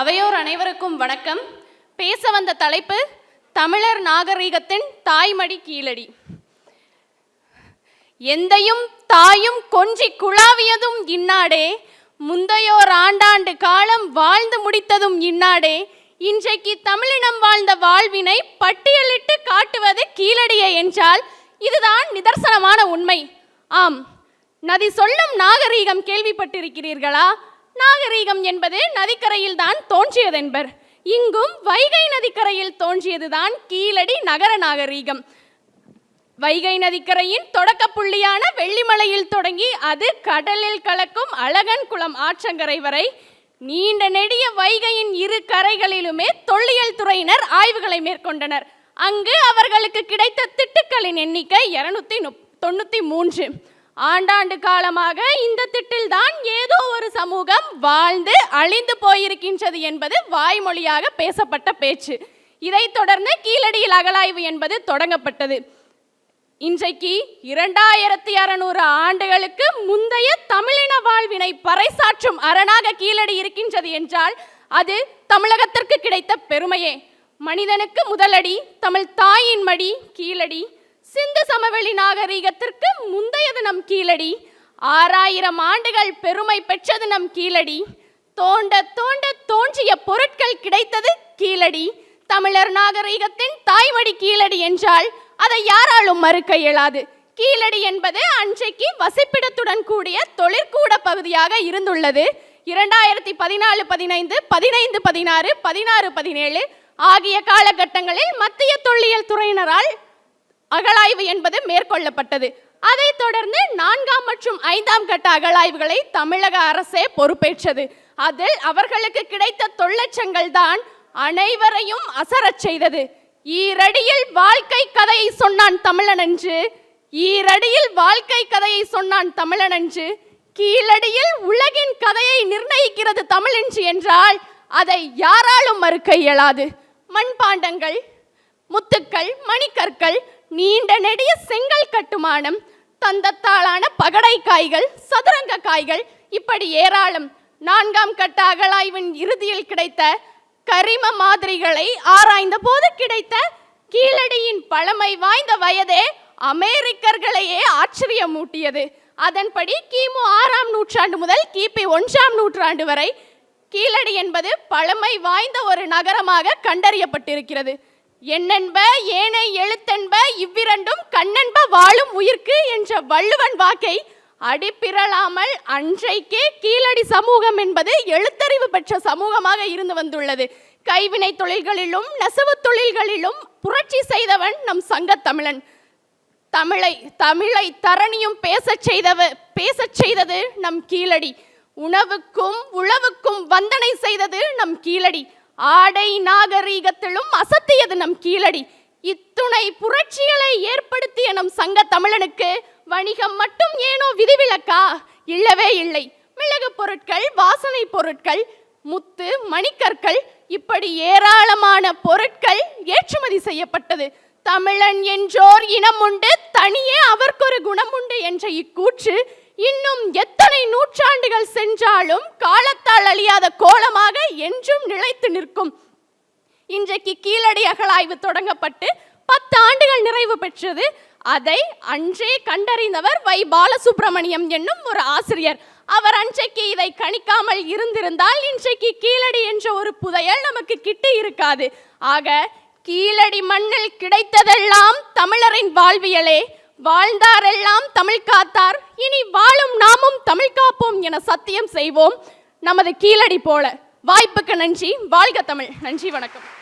அவையோர் அனைவருக்கும் வணக்கம். பேச வந்த தலைப்பு தமிழர் நாகரிகத்தின் தாய்மடி கீழடி. எந்தையும் தாயும் கொஞ்சி குழாவியதும் இன்னாடே முந்தையோர் ஆண்டாண்டு காலம் வாழ்ந்து முடித்ததும் இன்னாடே இன்றைக்கு தமிழினம் வாழ்ந்த வாழ்வினை பட்டியலிட்டு காட்டுவது கீழடியே என்றால் இதுதான் நிதர்சனமான உண்மை. ஆம் நதி சொல்லும் நாகரீகம் கேள்விப்பட்டிருக்கிறீர்களா? நாகரீகம் என்பது நதிக்கரையில் தான் தோன்றியதென்பர். இங்கும் வைகை நதிக்கரையில் தோன்றியதுதான் கீழடி நகர நாகரீகம். வைகை நதிக்கரையின் தொடக்க புள்ளியான வெள்ளிமலையில் தொடங்கி அது கடலில் கலக்கும் அழகன் குளம் ஆற்றங்கரை வரை நீண்ட நெடிய வைகையின் இரு கரைகளிலுமே தொல்லியல் துறையினர் ஆய்வுகளை மேற்கொண்டனர். அங்கு அவர்களுக்கு கிடைத்த திட்டுக்களின் எண்ணிக்கை இருநூத்தி தொண்ணூத்தி மூன்று. ஆண்டாண்டு காலமாக இந்த திட்டில் சமூகம் வாழ்ந்து அழிந்து போயிருக்கின்றது என்பது வாய்மொழியாக பேசப்பட்ட பேச்சு. இதைத் தொடர்ந்து கீழடியில் அகலாய்வு என்பது தொடங்கப்பட்டது. இன்றைக்கு இரண்டாயிரத்தி அறநூறு ஆண்டுகளுக்கு முந்தைய தமிழின வாழ்வினை பறைசாற்றும் அரணாக கீழடி இருக்கின்றது என்றால் அது தமிழகத்திற்கு கிடைத்த பெருமையே. மனிதனுக்கு முதலடி தமிழ் தாயின் மடி கீழடி. சிந்து சமவெளி நாகரீகத்திற்கு முந்தையது நம் கீழடி. ஆறாயிரம் ஆண்டுகள் பெருமை பெற்றது நம் கீழடி. தோண்ட தோண்ட தோன்றிய பொருட்கள் கிடைத்தது கீழடி. தமிழர் நாகரீகத்தின் தாய்மடி கீழடி என்றால் அதை யாராலும் மறுக்க இயலாது. கீழடி என்பது அன்றைக்கு வசிப்பிடத்துடன் கூடிய தொழிற்கூட பகுதியாக இருந்துள்ளது. இரண்டாயிரத்தி பதினாலு பதினைந்து பதினைந்து பதினாறு பதினாறு பதினேழு ஆகிய காலகட்டங்களில் மத்திய தொல்லியல் துறையினரால் அகழாய்வு என்பது மேற்கொள்ளப்பட்டது. அதைத் தொடர்ந்து நான்காம் மற்றும் ஐந்தாம் கட்ட அகழாய்வுகளை தமிழக அரசே பொறுப்பேற்றது. அதில் அவர்களுக்கு கிடைத்த தொல்லச்சங்கள் தான் அனைவரையும் அசரச் செய்தது. ஈரடியில் வாழ்க்கை கதையை சொன்னான் தமிழன் என்று ஈரடியில் வாழ்க்கை கதையை சொன்னான் தமிழன் என்று கீழடியில் உலகின் கதையை நிர்ணயிக்கிறது தமிழென்று என்றால் அதை யாராலும் மறுக்க இயலாது. மண்பாண்டங்கள் முத்துக்கள் மணிக்கற்கள் நீண்ட நெடிய செங்கல் கட்டுமானம் தந்தத்தாலான பகடை காய்கள் சதுரங்க காய்கள் இப்படி ஏராளம். நான்காம் கட்ட அகழாய்வின் இறுதியில் கிடைத்த கரிம மாதிரிகளை ஆராய்ந்த போது கிடைத்த கீழடியின் பழமை வாய்ந்த வயதே அமெரிக்கர்களையே ஆச்சரியமூட்டியது. அதன்படி கிமு ஆறாம் நூற்றாண்டு முதல் கிபி ஒன்றாம் நூற்றாண்டு வரை கீழடி என்பது பழமை வாய்ந்த ஒரு நகரமாக கண்டறியப்பட்டிருக்கிறது. என்னென்ப ஏனை எழுத்தென்ப இவ்விரண்டும் கண்ணென்ப வாழும் உயிர்க்கு என்ற வள்ளுவன் வாக்கை அடிப்பிரளாமல் அன்றைக்கே கீழடி சமூகம் என்பது எழுத்தறிவு பெற்ற சமூகமாக இருந்து வந்துள்ளது. கைவினை தொழில்களிலும் நெசவு தொழில்களிலும் புரட்சி செய்தவன் நம் சங்க தமிழன். தமிழை தமிழை தரணியும் பேசச் செய்தவ பேசச் செய்தது நம் கீழடி. உணவுக்கும் உழவுக்கும் வந்தனை செய்தது நம் கீழடி. ஆடை நாகரீகத்திலும் அசத்தியது நம் கீழடி. இத்துணை புரட்சிகளை ஏற்படுத்திய நம் சங்க தமிழனுக்கு வணிகம் மட்டும் ஏனோ விதிவிலக்கா? இல்லவே இல்லை. மிளகு பொருட்கள் வாசனை பொருட்கள் முத்து மணிக்கற்கள் இப்படி ஏராளமான பொருட்கள் ஏற்றுமதி செய்யப்பட்டது. தமிழன் என்றோர் இனம் உண்டு தனியே அவர்க்கொரு குணம் உண்டு என்ற இக்கூற்று இன்னும் எத்தனை நூற்றாண்டுகள் சென்றாலும் காலத்தால் அழியாத கோலமாக என்றும் நிலைத்து நிற்கும். இன்றைக்கு கீழடி அகழாய்வு தொடங்கப்பட்டு பத்து ஆண்டுகள் நிறைவு பெற்றது. அதை அன்றே கண்டறிந்தவர் வை பாலசுப்ரமணியம் என்னும் ஒரு ஆசிரியர். அவர் அன்றைக்கு இதை கணிக்காமல் இருந்திருந்தால் இன்றைக்கு கீழடி என்ற ஒரு புதையல் நமக்கு கிட்டு இருக்காது. ஆக கீழடி மண்ணில் கிடைத்ததெல்லாம் தமிழரின் வாழ்வியலே. வாழ்ந்தாரெல்லாம் தமிழ் காத்தார். இனி வாழும் நாமும் தமிழ் காப்போம் என சத்தியம் செய்வோம். நமது கீழடி போல. வாய்ப்புக்கு நன்றி. வாழ்க தமிழ். நன்றி வணக்கம்.